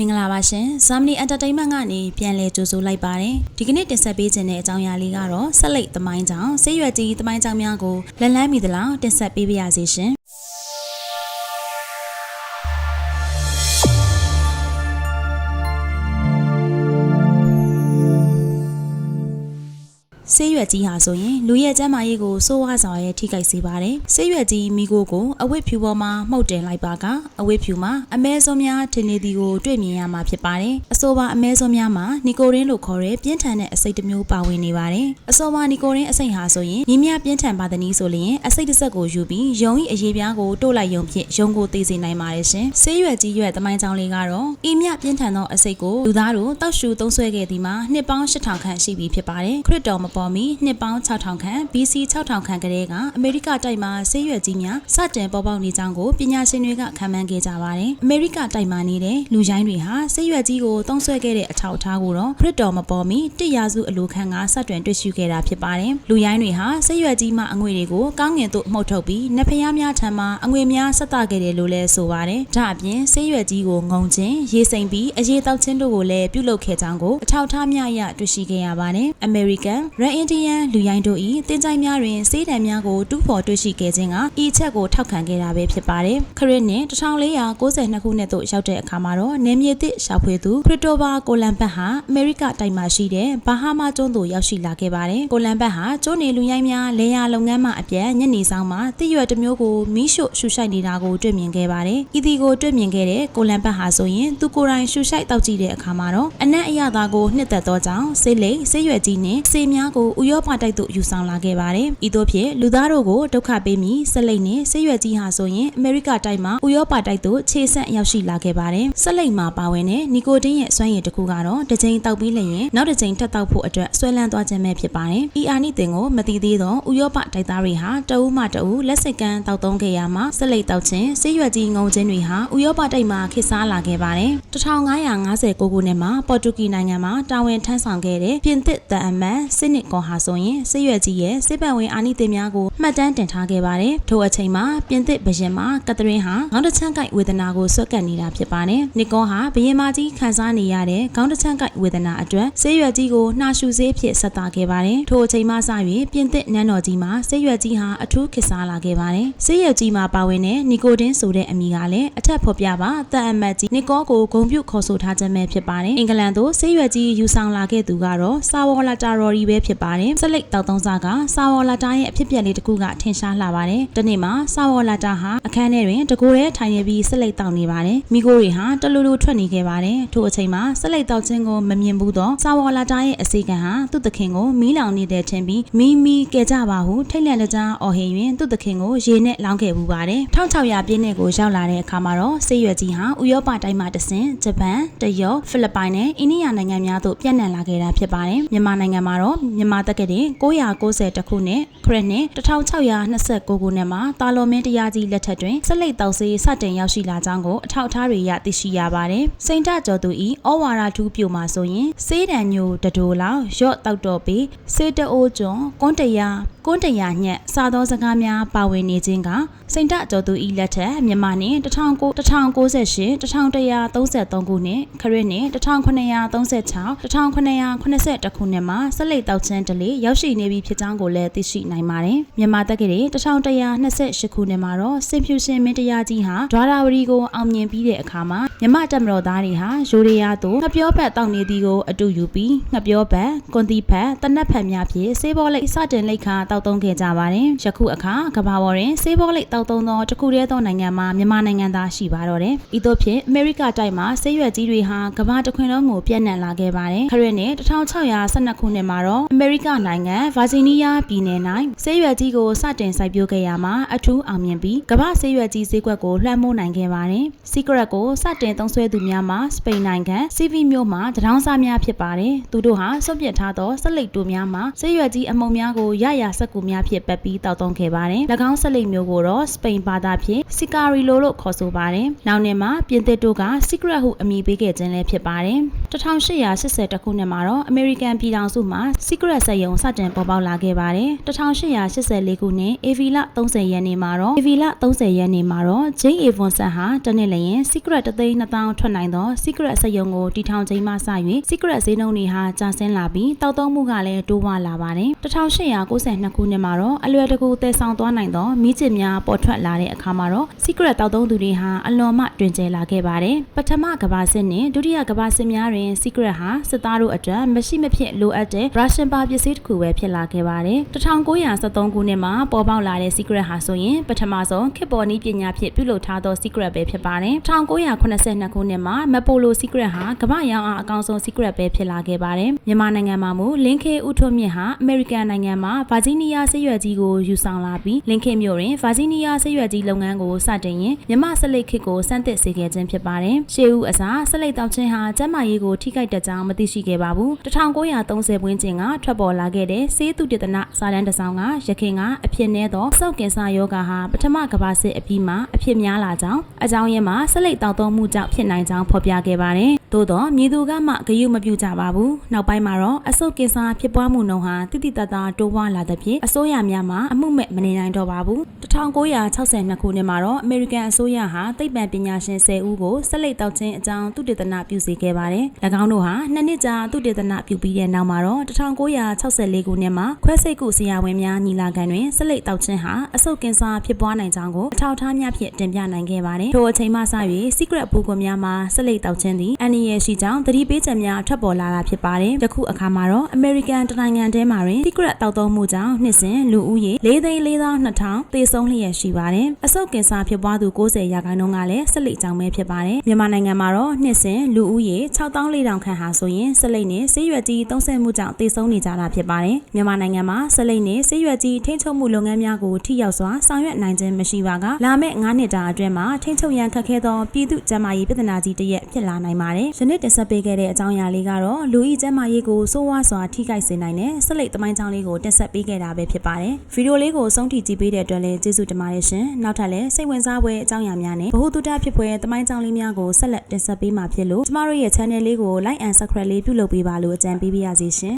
မင်္ဂလာပါရှင်။ Zamni Entertainment ကနေပြန်လည်ကြိုဆိုလိုက်ပါတယ်။ဒီကနေ့တင်ဆက်ပေးခြင်းတဲ့အကြောင်းအရာလေးကတော့ဆက်လက်သမိုင်းကြောင်ဆေးရွက်ကြီးသမိုင်းကြောင်များကိုလက်လန်းမိသလားတင်ဆက်ပေးပါရစေရှင်။ ဆေးရွက်ကြီးဟာဆိုရင်လူရဲ့ကျန်းမာရေးကိုစိုးဝါးစွာရဲ့ထိခိုက်စေပါတယ်။ဆေးရွက်ကြီးမိကိုကိုအဝတ်ဖြူပေါ်မှာမှုတ်တင်လိုက်ပါကအဝတ်ဖြူမှာအမဲဆုံးများထင်နေသည်ကိုတွေ့မြင်ရမှာဖြစ်ပါတယ်။အဆိုပါအမဲဆုံးများမှာနီကိုရင်းလို့ခေါ်တဲ့ပြင်းထန်တဲ့အစိတ်တစ်မျိုးပါဝင်နေပါတယ်။အဆိုပါနီကိုရင်းအစိတ်ဟာဆိုရင်မြင်းများပြင်းထန်ပါသည်နည်းဆိုလျင်အစိတ်တစ်ဆက်ကိုယူပြီးယုံဤအရေးပြားကိုတို့လိုက်ယုံဖြင့်ယုံကိုသိစေနိုင်ပါတယ်ရှင်။ဆေးရွက်ကြီးရွက်သမိုင်းကြောင်းလေးကတော့ဤမြပြင်းထန်သောအစိတ်ကိုလူသားတို့တောက်ရှူသုံးဆွဲခဲ့သည်မှာနှစ်ပေါင်း8000ခန့်ရှိပြီဖြစ်ပါတယ်။ခရစ်တော်မပေါ်မီနှစ်ပေါင်း6000ခန့် BC 6000ခန့်ကလေးကအမေရိကတိုက်မှာဆေးရွက်ကြီးများစတင်ပေါ်ပေါက်နေကြောင်းကိုပညာရှင်တွေကခန့်မှန်းခဲ့ကြပါတယ်။အမေရိကတိုက်မှာနေတဲ့လူရိုင်းတွေဟာဆေးရွက်ကြီးကိုသုံးဆွဲခဲ့တဲ့အထောက်အထားကိုတော့ခရစ်တော်မပေါ်မီတစ်ရာစုအလိုခန့်ကစတင်တွေ့ရှိခဲ့တာဖြစ်ပါတယ်။လူရိုင်းတွေဟာဆေးရွက်ကြီးမှအငွေတွေကိုကောင်းငင်သို့မှုတ်ထုတ်ပြီးနဖျားများထံမှအငွေများဆက်တခဲ့တယ်လို့လည်းဆိုပါတယ်။ဒါအပြင်ဆေးရွက်ကြီးကိုငုံချင်းရေစိမ်ပြီးအရေးတောက်ချင်းတို့ကိုလည်းပြုလုပ်ခဲ့ကြောင်းကိုအထောက်အထားများအရတွေ့ရှိခဲ့ရပါတယ်။ American Red Indian လူရိုင်းတို့၏တင်ကြိုင်များတွင်စေးတံများကိုတူးဖော်တွေ့ရှိခဲ့ခြင်းကဤအချက်ကိုထောက်ခံခဲ့တာပဲဖြစ်ပါတယ်။ခရစ်နှစ်1492ခုနှစ်သို့ရောက်တဲ့အခါမှာတော့နေမြေသစ်ရှာဖွေသူခရစ်တိုဗာကိုလံဘတ်ဟာအမေရိကတိုက်မှာရှိတဲ့ဘာဟာမာကျွန်းသို့ရောက်ရှိလာခဲ့ပါတယ်။ကိုလံဘတ်ဟာကျွန်းနေလူရိုင်းများလေယာလုပ်ငန်းမှအပြန်ညနေဆောင်မှာတရွက်တစ်မျိုးကိုမီးရှို့ရှူရှိုက်နေတာကိုတွေ့မြင်ခဲ့ပါတယ်။ဤဒီကိုတွေ့မြင်ခဲ့တဲ့ကိုလံဘတ်ဟာဆိုရင်သူကိုယ်တိုင်ရှူရှိုက်တောက်ကြည့်တဲ့အခါမှာတော့အနက်အရသာကိုနှစ်သက်သောကြောင့်ဆေးလိပ်ဆေးရွက်ကြီးနဲ့ဆေးများကိုဥရောပတိုက်သို့ယူဆောင်လာခဲ့ပါတယ်။ဤသို့ဖြင့်လူသားတို့ကိုဒုက္ခပေးပြီးဆက်လိပ်နဲ့ဆေးရွက်ကြီးဟာဆိုရင်အမေရိကတိုက်မှာဥရောပတိုက်သို့ခြေဆက်ရောက်ရှိလာခဲ့ပါတယ်။ဆက်လိပ်မှာပါဝင်တဲ့နီကိုတင်းရဲ့စွမ်းရည်တစ်ခုကတော့တစ်ချိန်တောက်ပြီးလျင်နောက်တစ်ချိန်ထပ်တောက်ဖို့အတွက်ဆွဲလန်းသွားခြင်းပဲဖြစ်ပါတယ်။ဤအာနိသင်ကိုမတိသေးသောဥရောပတိုက်သားတွေဟာတအူးမှတအူးလက်စိတ်ကမ်းတောက်သုံးခဲ့ရမှာဆက်လိပ်တောက်ခြင်းဆေးရွက်ကြီးငုံခြင်းတွေဟာဥရောပတိုက်မှာခေတ်စားလာခဲ့ပါတယ်။1559ခုနှစ်မှာပေါ်တူဂီနိုင်ငံမှာတာဝန်ထမ်းဆောင်ခဲ့တဲ့ပြင်သစ်တန်အမတ်စစ်နစ်ကွန်ဟာဆိုရင်ဆေးရွက်ကြီးရဲ့စစ်ပတ်ဝင်အာနိသင်များကိုမှတ်တမ်းတင်ထားခဲ့ပါတယ်။ထိုအချိန်မှာပြင်သစ်ဘရင်မကသရင်ဟာခေါင်းတစ်ချမ်းကိုက်ဝေဒနာကိုဆွတ်ကပ်နေတာဖြစ်ပါတယ်။နစ်ကွန်ဟာဘရင်မကြီးခံစားနေရတဲ့ခေါင်းတစ်ချမ်းကိုက်ဝေဒနာအတွက်ဆေးရွက်ကြီးကိုနှာရှူဆေးဖြစ်ဆက်တာခဲ့ပါတယ်။ထိုအချိန်မှစ၍ပြင်သစ်နန်းတော်ကြီးမှာဆေးရွက်ကြီးဟာအထူးခေတ်စားလာခဲ့ပါတယ်။ဆေးရွက်ကြီးမှာပါဝင်တဲ့နီကိုတင်းဆိုတဲ့အမည်ကလည်းအထက်ဖော်ပြပါတန်အမတ်ကြီးနစ်ကောကိုဂုံပြုခေါ်ဆိုထားခြင်းပဲဖြစ်ပါတယ်။အင်္ဂလန်သို့ဆေးရွက်ကြီးယူဆောင်လာခဲ့သူကတော့စာဝေါ်လာတာရော်ရီပဲဖြစ်ပါတယ်။ဆက်လက်တောက်သုံးစားကစာဝေါ်လာတာရဲ့အဖြစ်အပျက်လေးတစ်ခုကထင်ရှားလာပါတယ်။ဒီနေ့မှာစာဝေါ်လာတာဟာအခန်းထဲတွင်တကိုယ်တည်းထိုင်နေပြီးဆက်လက်တောက်နေပါတယ်။မိကိုတွေဟာတလူလူထွက်နေခဲ့ပါတယ်။ထိုအချိန်မှာဆက်လက်တောက်ခြင်းကိုမမြင်ဘူးတော့စာဝေါ်လာတာရဲ့အစီကံဟာသူ့သခင်ကိုမီးလောင်နေတဲ့ထင်ပြီးမီးမီးကဲကြပါဟုထိတ်လန့်တကြားအော်ဟစ်ရင်သူ့သခင်ကိုရေနဲ့လောင်းခဲ့ပူပါတယ်။1600ပြည့်နှစ်ကိုရောက်လာတဲ့အခါမှာတော့ဆေးရွက်ကြီးဟာဥရောပတိုင်းမှာတဆင်ဂျပန်တရုတ်ဖိလစ်ပိုင်နဲ့အိန္ဒိယနိုင်ငံများသို့ပြန့်နှံ့လာခဲ့တာဖြစ်ပါတယ်။မြန်မာနိုင်ငံမှာတော့မြန်မာတက္ကသိုလ်990ခုနှစ်ခရစ်နှစ်1629ခုနှစ်မှာတာလော်မင်းတရားကြီးလက်ထက်တွင်ဆက်လက်တောက်ဆေးစတင်ရောက်ရှိလာကြောင်းကိုအထောက်အထားတွေရသိရှိရပါတယ်။စိန်တကျော်သူဤဩဝါဒထူးပြိုမှာဆိုရင်စေးတံညိုတဒိုလောက်ရော့တောက်တော့ပြီးစေးတအိုးကျွန်းကွန်းတရာ ကွန်းတရာညက်စာသောစကားများပါဝင်နေခြင်းကစိန်တကျော်သူဤလက်ထက်မြန်မာနှစ်1998 1133ခုနှစ်ခရစ်နှစ်1936 1981ခုနှစ်မှာဆက်လက်တောက်ခြင်းတလေရောက်ရှိနေပြီဖြစ်ကြောင်းကိုလည်းသိရှိနိုင်ပါတယ်။မြန်မာတက္ကသိုလ်1128ခုနှစ်မှာတော့စင်ဖြူရှင်မင်းတရားကြီးဟာဒွါရာဝရီကိုအောင်မြင်ပြီးတဲ့အခါမှာမြမတက်မတော်သားတွေဟာရိုးရရသို့ငပြောဘက်တောက်နေသည်ကိုအတူယူပြီးငပြောဘက်ကွန်တီဘက်တနက်ဖက်များဖြင့်စေးဘောလိပ်စတင်လိပ်ခါတောက်သုံးခဲ့ကြပါတယ်။ယခုအခါကမ္ဘာပေါ်တွင်စေးဘောလိပ်တောက်သုံးသောတစ်ခုတည်းသောနိုင်ငံမှာမြန်မာနိုင်ငံသားရှိပါတော့တယ်။ဤသို့ဖြင့်အမေရိကတိုက်မှာဆေးရွက်ကြီးတွေဟာကမ္ဘာတစ်ခွင်လုံးကိုပြန့်နှံ့လာခဲ့ပါတယ်။ခရစ်နှစ်1612ခုနှစ်မှာတော့အမေရိကနိုင်ငံဗာဂျီးနီးယားပြည်နယ်၌ဆေးရွက်ကြီးကိုစတင်စိုက်ပျိုးခဲ့ရမှာအထူးအောင်မြင်ပြီးကမ္ဘာဆေးရွက်ကြီးဈေးကွက်ကိုလွှမ်းမိုးနိုင်ခဲ့ပါတယ်။ Secret ကိုစတင်သုံးစွဲသူများမှာစပိန်နိုင်ငံ CV မြို့မှာတရောင်းစားများဖြစ်ပါတယ်။သူတို့ဟာစွန့်ပစ်ထားသောဆက်လက်တူများမှာဆေးရွက်ကြီးအမုံများကိုရရစချက်ကူများဖြင့်ပတ်ပြီးတောက်သုံးခဲ့ပါတယ်။၎င်းဆက်လိပ်မျိုးကိုတော့စပိန်ဘာသာဖြင့်စီကာရီလိုလို့ခေါ်ဆိုပါတယ်။နောက်နှစ်မှာပြင်သစ်တို့က secret ဟုအမည်ပေးခဲ့ခြင်းလည်းဖြစ်ပါတယ်။1880ခုနှစ်မှာတော့အမေရိကန်ပြည်ထောင်စုမှာ secret စက်ရုံစတင်ပေါ်ပေါက်လာခဲ့ပါတယ်။1884ခုနှစ်အေဗီလ30ရက်နေ့မှာတော့အေဗီလ30ရက်နေ့မှာတော့ဂျိန်းအေဗွန်ဆန်ဟာတနေ့လျင် secret တသိန်း2000ထွက်နိုင်သော secret စက်ရုံကိုတီထောင်ချိန်မှစ၍ secret ဈေးနှုန်းတွေဟာကျဆင်းလာပြီးတောက်သုံးမှုကလည်းတိုးဝလာပါတယ်1892ခုနှစ်မှာတော့အလွယ်တကူတည်ဆောင်သွားနိုင်သောမိကျစ်များပေါ်ထွက်လာတဲ့အခါမှာတော့ secret တောက်သုံးသူတွေဟာအလွန်မှတွင်ကျယ်လာခဲ့ပါတယ်ပထမကမ္ဘာစစ်နှင့်ဒုတိယကမ္ဘာစစ်များတွင် secret ဟာစစ်သားတို့အတွက်မရှိမဖြစ်လိုအပ်တဲ့ Russian ပါပစ္စည်းတစ်ခုပဲဖြစ်လာခဲ့ပါတယ်1973ခုနှစ်မှာပေါ်ပေါက်လာတဲ့ secret ဟာဆိုရင်ပထမဆုံးခေတ်ပေါ်နည်းပညာဖြင့်ပြုလုပ်ထားသော secret ပဲဖြစ်ပါတယ်1982ခုနှစ်မှာ Mapolo secret ဟာကမ္ဘာရောင်းအားအကောင်ဆုံး secret ပဲဖြစ်လာခဲ့ပါတယ်မြန်မာနိုင်ငံမှာမူလင်းခေဥထွတ်မြင့်ဟာအမေရိကန်နိုင်ငံမှာဗာဂျီးနီးယားဆေးရွက်ကြီးကိုယူဆောင်လာပြီးလင်းခေမြို့တွင်ဗာဂျီးနီးယားဆေးရွက်ကြီးလုပ်ငန်းကိုစတင်ရင်မြမဆက်လက်ခစ်ကိုစမ်းသစ်စေခဲ့ခြင်းဖြစ်ပါတယ်ရှေးဦးအစားဆက်လက်တောက်ခြင်းဟာကျန်းမာရေးကိုထိခိုက်တကြောင်မသိရှိခဲ့ပါဘူး1930ဝန်းကျင်ကထွက်ပေါ်လာခဲ့တဲ့ဆေးသုတေသနစာတမ်းတစ်စောင်ကရခင်ကအဖြစ်နည်းသောစောက်ကင်ဆာယောဂါဟာပထမကမ္ဘာစစ်အပြီးမှာအဖြစ်များလာကြောင်းအကြောင်းရင်းမှာဆက်လက်တောက်သုံးမှုကြောင့်ဖြစ်နိုင်ကြောင်းဖော်ပြခဲ့ပါတယ် သို့တော့မြေသူကမှဂရုမပြုကြပါဘူးနောက်ပိုင်းမှာတော့အဆုတ်ကင်ဆာဖြစ်ပွားမှုနှုန်းဟာတိတိတတ်တာတိုးပွားလာတဲ့ဖြင့်အစိုးရများမှာအမှုမဲ့မနေနိုင်တော့ပါဘူး1962ခုနှစ်မှာတော့အမေရိကန်အစိုးရဟာသိပ္ပံပညာရှင်10ဦးကိုဆက်လက်တောက်ခြင်းအကြောင်းသုတေသနပြုစေခဲ့ပါတယ်၎င်းတို့ဟာနှစ်နှစ်ကြာသုတေသနပြုပြီးတဲ့နောက်မှာတော့1964ခုနှစ်မှာခွဲစိတ်ကုဆရာဝန်များညီလာခံတွင်ဆက်လက်တောက်ခြင်းဟာအဆုတ်ကင်ဆာဖြစ်ပွားနိုင်ကြောင်းကိုအထောက်အထားများဖြင့်တင်ပြနိုင်ခဲ့ပါတယ်ထိုအချိန်မှစ၍ secret ပူကွန်များမှာဆက်လက်တောက်ခြင်းသည်အန်နီရရှိကြောင်းသတိပေးချက်များထွက်ပေါ်လာတာဖြစ်ပါတယ်ယခုအခါမှာတော့ American တနိုင်ငံထဲမှာတွင် secret တောက်သုံးမှုကြောင့်နှစ်စဉ်လူဦးရေ၄သိန်း၄သော2000သေဆုံးလျက်ရှိပါတယ်အဆုတ်ကင်ဆာဖြစ်ပွားသူ90ရာခိုင်နှုန်းကလည်းဆက်လက်ကြောင်းပဲဖြစ်ပါတယ်မြန်မာနိုင်ငံမှာတော့နှစ်စဉ်လူဦးရေ6400ခန့်ဟာဆိုရင်ဆက်လက်နဲ့ဆေးရွက်ကြီးသုံးဆမှုကြောင့်သေဆုံးနေကြတာဖြစ်ပါတယ်မြန်မာနိုင်ငံမှာဆက်လက်နဲ့ဆေးရွက်ကြီးထိန်းချုပ်မှုလုပ်ငန်းများကိုထိရောက်စွာဆောင်ရွက်နိုင်ခြင်းမရှိပါကလာမယ့်9နှစ်တာအတွင်းမှာထိန်းချုပ်ရန်ခက်ခဲသောပြည်သူ့ကျန်းမာရေးပြဿနာကြီးတစ်ရပ်ဖြစ်လာနိုင်ပါတယ်ယနေ့တင်ဆက်ပေးခဲ့တဲ့အကြောင်းအရာလေးကတော့လူဤကျန်းမာရေးကိုစိုးဝါးစွာထိခိုက်စေနိုင်တဲ့ဆက်လက်တမိုင်းကြောင်းလေးကိုတင်ဆက်ပေးခဲ့တာပဲဖြစ်ပါတယ်ဗီဒီယိုလေးကိုဆုံးထိကြည့်ပေးတဲ့အတွက်လည်းကျေးဇူးတင်ပါတယ်ရှင်နောက်ထပ်လည်းစိတ်ဝင်စားဖွယ်အကြောင်းအရာများနဲ့ဗဟုသုတဖြစ်ဖွယ်တမိုင်းကြောင်းလေးများကိုဆက်လက်တင်ဆက်ပေးမှာဖြစ်လို့ကျမတို့ရဲ့ channel လေးကို like and subscribe လေးပြုလုပ်ပေးပါလို့အကြံပေးပါရစေရှင်